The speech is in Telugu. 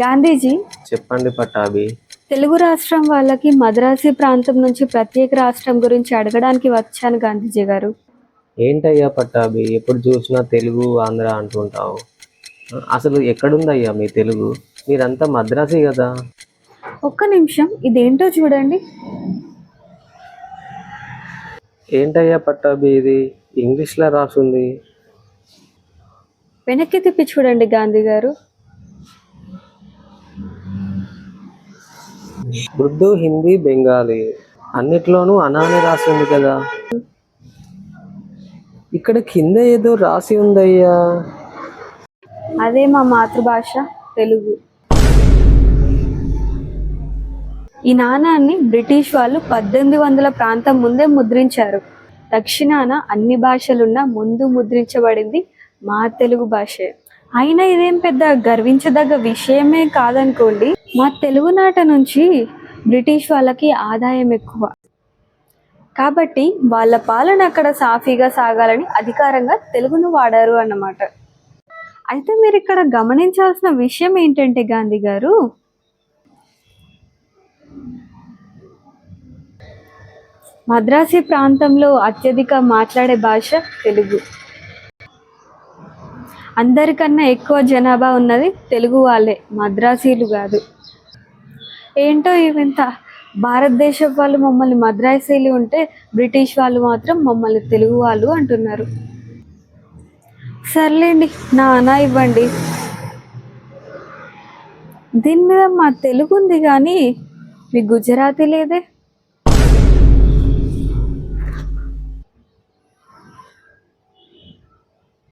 గాంధీజీ చెప్పండి పట్టాభి. తెలుగు రాష్ట్రం వాళ్ళకి మద్రాసి ప్రాంతం నుంచి ప్రత్యేక రాష్ట్రం గురించి అడగడానికి వచ్చాను గాంధీజీ గారు. ఏంటయ్యా పట్టాభి? ఎప్పుడు చూసినా తెలుగు ఆంధ్ర అంటుంటావు. అసలు ఎక్కడుందయ్యా మీ తెలుగు? మీరంతా మద్రాసి కదా? ఒక్క నిమిషం ఇదేంటో చూడండి. ఏంటయ్యా పట్టాభి ఇది? ఇంగ్లీష్లో రాసుంది. వెనక్కి తిప్పి చూడండి గాంధీ గారు. ఉర్దూ హిందీ బెంగాలీ అన్నిట్లోనూ అనానే రాసింది కదా. ఇక్కడ కింద ఏదో రాసి ఉందయ్యా. అదే మా మాతృభాష తెలుగు. ఈ నాణాన్ని బ్రిటిష్ వాళ్ళు పద్దెనిమిది వందల ప్రాంతం ముందే ముద్రించారు. దక్షిణాన అన్ని భాషలున్న ముందు ముద్రించబడింది మా తెలుగు భాషే. అయినా ఇదేం పెద్ద గర్వించదగ్గ విషయమే కాదనుకోండి మా తెలుగునాట నుంచి బ్రిటిష్ వాళ్ళకి ఆదాయం ఎక్కువ. కాబట్టి వాళ్ళ పాలన అక్కడ సాఫీగా సాగాలని అధికారంగా తెలుగును వాడారు అన్నమాట. అయితే మీరు ఇక్కడ గమనించాల్సిన విషయం ఏంటంటే గాంధీ గారు? మద్రాసి ప్రాంతంలో అత్యధిక మాట్లాడే భాష తెలుగు. అందరికన్నా ఎక్కువ జనాభా ఉన్నది తెలుగు వాళ్ళే మద్రాసీలు కాదు. ఏంటో ఇవింత. భారతదేశం వాళ్ళు మమ్మల్ని మద్రాసీలు ఉంటే బ్రిటిష్ వాళ్ళు మాత్రం మమ్మల్ని తెలుగు వాళ్ళు అంటున్నారు. సర్లేండి నా అనా ఇవ్వండి. దీని మీద మా తెలుగు ఉంది కానీ మీ గుజరాతీ లేదే.